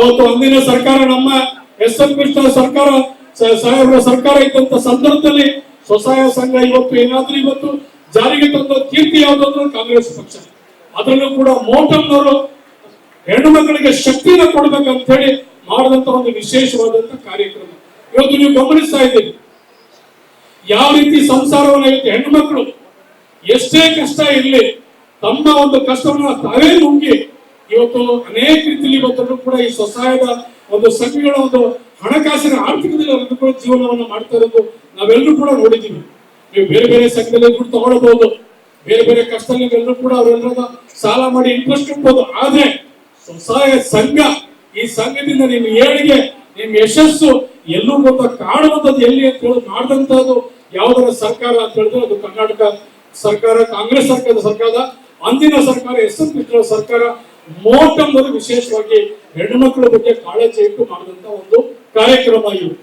ಅವತ್ತು ಅಂದಿನ ಸರ್ಕಾರ ನಮ್ಮ ಎಸ್ ಎಂ ಕೃಷ್ಣ ಸರ್ಕಾರ ಸಾಹೇಬರ ಸರ್ಕಾರ ಇದ್ದಂತ ಸಂದರ್ಭದಲ್ಲಿ ಸ್ವಸಹಾಯ ಸಂಘ ಇವತ್ತು ಏನಾದ್ರೂ ಇವತ್ತು ಜಾರಿಗೆ ತಂದ ಕೀರ್ತಿ ಯಾವ್ದಂದ್ರೆ ಕಾಂಗ್ರೆಸ್ ಪಕ್ಷ. ಅದರಲ್ಲೂ ಕೂಡ ಮೋಟಮ್ನವರು ಹೆಣ್ಣು ಮಕ್ಕಳಿಗೆ ಶಕ್ತಿನ ಕೊಡ್ಬೇಕಂತ ಹೇಳಿ ಮಾಡಿದಂತ ಒಂದು ವಿಶೇಷವಾದಂತ ಕಾರ್ಯಕ್ರಮ. ಇವತ್ತು ನೀವು ಗಮನಿಸ್ತಾ ಇದ್ದೀರಿ. ಯಾವ ರೀತಿ ಸಂಸಾರವನ್ನು ಇವತ್ತು ಹೆಣ್ಣು ಮಕ್ಕಳು ಎಷ್ಟೇ ಕಷ್ಟ ಇರಲಿ ತಮ್ಮ ಒಂದು ಕಷ್ಟವನ್ನ ತಾವೇ ನುಂಗಿ ಇವತ್ತು ಅನೇಕ ರೀತಿಯಲ್ಲಿ ಇವತ್ತು ಕೂಡ ಈ ಸ್ವಸಹಾಯದ ಒಂದು ಸಂಘಗಳ ಒಂದು ಹಣಕಾಸಿನ ಆರ್ಥಿಕದಲ್ಲಿ ಅನುಕೂಲ ಜೀವನವನ್ನು ಮಾಡ್ತಾ ಇರೋದು ನಾವೆಲ್ಲರೂ ಕೂಡ ನೋಡಿದ್ದೀವಿ. ನೀವು ಬೇರೆ ಬೇರೆ ಸಂಘದಲ್ಲಿ ದುಡ್ಡು ತಗೊಳ್ಬಹುದು. ಬೇರೆ ಬೇರೆ ಕಷ್ಟದಲ್ಲಿ ಎಲ್ಲರೂ ಕೂಡ ಅವರೆಲ್ಲರ ಸಾಲ ಮಾಡಿ ಇಂಟ್ರೆಸ್ಟ್ ಇಡ್ಬೋದು. ಆದ್ರೆ ಸ್ವಸಹಾಯ ಸಂಘ, ಈ ಸಂಘದಿಂದ ನಿಮ್ಮ ಏಳಿಗೆ, ನಿಮ್ಮ ಯಶಸ್ಸು ಎಲ್ಲೂ ಗೊತ್ತ ಕಾಣುವಂಥದ್ದು ಎಲ್ಲಿ ಅಂತ ಹೇಳಿ ಮಾಡಿದಂತಹದ್ದು ಯಾವ್ದಾರ ಸರ್ಕಾರ ಅಂತ ಹೇಳಿದ್ರೆ ಅದು ಕರ್ನಾಟಕ ಸರ್ಕಾರ, ಕಾಂಗ್ರೆಸ್ ಸರ್ಕಾರದ ಸರ್ಕಾರದ ಅಂದಿನ ಸರ್ಕಾರ ಎಸ್ ಎಂ ಸರ್ಕಾರ ಮೋಟಂಬರು ವಿಶೇಷವಾಗಿ ಹೆಣ್ಣು ಮಕ್ಕಳ ಬಗ್ಗೆ ಕಾಳಜಿ ಇಟ್ಟು ಮಾಡಿದಂತ ಒಂದು ಕಾರ್ಯಕ್ರಮ ಇವು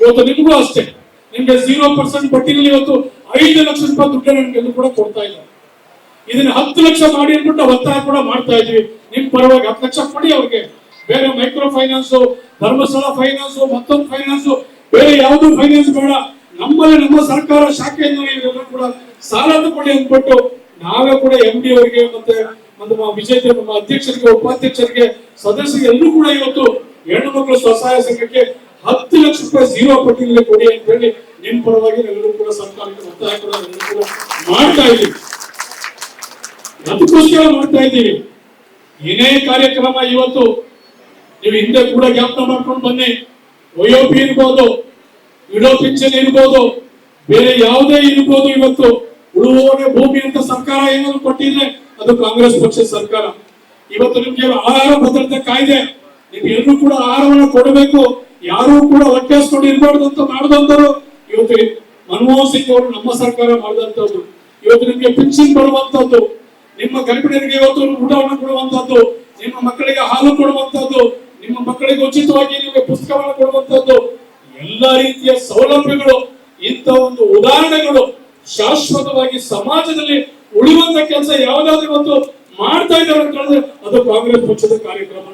ಇವತ್ತು ನಿಮಗೂ ಅಷ್ಟೇ. ನಿಮ್ಗೆ ಜೀರೋ ಪರ್ಸೆಂಟ್ ಬಡ್ಡಿನಲ್ಲಿ ಇವತ್ತು ಐದು ಲಕ್ಷ ರೂಪಾಯಿ ದುಡ್ಡನ್ನು ನಿಮ್ಗೆಲ್ಲೂ ಕೂಡ ಕೊಡ್ತಾ ಇಲ್ಲ. ಇದನ್ನ ಹತ್ತು ಲಕ್ಷ ಮಾಡಿ ಅಂದ್ಬಿಟ್ಟು ಒತ್ತಾಯ ಕೂಡ ಮಾಡ್ತಾ ಇದ್ವಿ. ನಿಮ್ ಪರವಾಗಿ ಹತ್ತು ಲಕ್ಷ ಕೊಡಿ ಅವ್ರಿಗೆ. ಬೇರೆ ಮೈಕ್ರೋ ಫೈನಾನ್ಸ್ ಧರ್ಮಸ್ಥಳ ಫೈನಾನ್ಸ್ ಮತ್ತೊಂದು ಫೈನಾನ್ಸ್ ಬೇರೆ ಯಾವ್ದು ಫೈನಾನ್ಸ್ ಬೇಡ. ನಮ್ಮಲ್ಲಿ ನಮ್ಮ ಸರ್ಕಾರ ಇವರೆಲ್ಲ ಕೂಡ ಸಾಲ ತಗೊಳ್ಳಿ ಅಂದ್ಬಿಟ್ಟು ನಾವೇ ಕೂಡ ಎಂ ಡಿ ಅವರಿಗೆ ಮತ್ತೆ ನಮ್ಮ ವಿಜೇತರು ನಮ್ಮ ಅಧ್ಯಕ್ಷರಿಗೆ, ಉಪಾಧ್ಯಕ್ಷರಿಗೆ ಸದಸ್ಯರಿಗೆ ಎಲ್ಲರೂ ಕೂಡ ಇವತ್ತು ಹೆಣ್ಣು ಮಕ್ಕಳು ಸ್ವಸಹಾಯ ಸಂಘಕ್ಕೆ ಹತ್ತು ಲಕ್ಷ ರೂಪಾಯಿ ಜೀರೋ ಪಟ್ಟಿನಲ್ಲಿ ಕೊಡಿ ಅಂತ ಹೇಳಿ ನಿಮ್ ಪರವಾಗಿ ಎಲ್ಲರೂ ಕೂಡ ಸರ್ಕಾರಕ್ಕೆ ಒತ್ತಾಯ ಕೂಡ ಮಾಡ್ತಾ ಇದ್ದೀವಿ. ಅದಕ್ಕೋಸ್ಕರ ಮಾಡ್ತಾ ಇದ್ದೀವಿ. ಏನೇ ಕಾರ್ಯಕ್ರಮ ಇವತ್ತು ನೀವು ಹಿಂದೆ ಕೂಡ ಜ್ಞಾಪನ ಮಾಡ್ಕೊಂಡು ಬನ್ನಿ. ಒಯೋಪಿ ಇರ್ಬೋದು, ವಿಡೋ ಪಿಂಚನ್ ಇರ್ಬೋದು, ಬೇರೆ ಯಾವುದೇ ಇರ್ಬೋದು ಇವತ್ತು. ಉಳುವವನೇ ಭೂಮಿ ಅಂತ ಸರ್ಕಾರ ಏನಾದ್ರು ಕೊಟ್ಟಿದ್ರೆ ಅದು ಕಾಂಗ್ರೆಸ್ ಪಕ್ಷದ ಸರ್ಕಾರ. ಇವತ್ತು ನಿಮ್ಗೆ ಆಹಾರ ಭದ್ರತೆ ಕಾಯ್ದೆ. ನಿಮ್ಗೆ ಎಲ್ಲರೂ ಕೂಡ ಆಹಾರವನ್ನು ಕೊಡಬೇಕು. ಯಾರು ಕೂಡ ಹೊಟ್ಟೆ ಹಸ್ಕೊಂಡು ಇರಬಾರ್ದು ಅಂತ ಮಾಡಿದಂತರು ಇವತ್ತು ಮನಮೋಹನ್ ಸಿಂಗ್ ಅವರು ನಮ್ಮ ಸರ್ಕಾರ ಮಾಡಿದಂತದ್ದು ಇವತ್ತು ನಿಮ್ಗೆ ಪಿಂಚಣಿ ಕೊಡುವಂತದ್ದು ನಿಮ್ಮ ಗರ್ಭಿಣಿಯರಿಗೆ ಇವತ್ತು ಊಟವನ್ನು ಕೊಡುವಂತದ್ದು ನಿಮ್ಮ ಮಕ್ಕಳಿಗೆ ಹಾಲು ಕೊಡುವಂತದ್ದು ನಿಮ್ಮ ಮಕ್ಕಳಿಗೆ ಉಚಿತವಾಗಿ ನಿಮಗೆ ಪುಸ್ತಕವನ್ನು ಕೊಡುವಂತದ್ದು ಎಲ್ಲ ರೀತಿಯ ಸೌಲಭ್ಯಗಳು ಇಂಥ ಒಂದು ಉದಾಹರಣೆಗಳು ಶಾಶ್ವತವಾಗಿ ಸಮಾಜದಲ್ಲಿ ಉಳಿಯುವಂತ ಕೆಲಸ ಯಾವ್ದಾದ್ರು ಇವತ್ತು ಮಾಡ್ತಾ ಇದ್ದಾರೆ ಅಂತ ಅದು ಕಾಂಗ್ರೆಸ್ ಪಕ್ಷದ ಕಾರ್ಯಕ್ರಮ.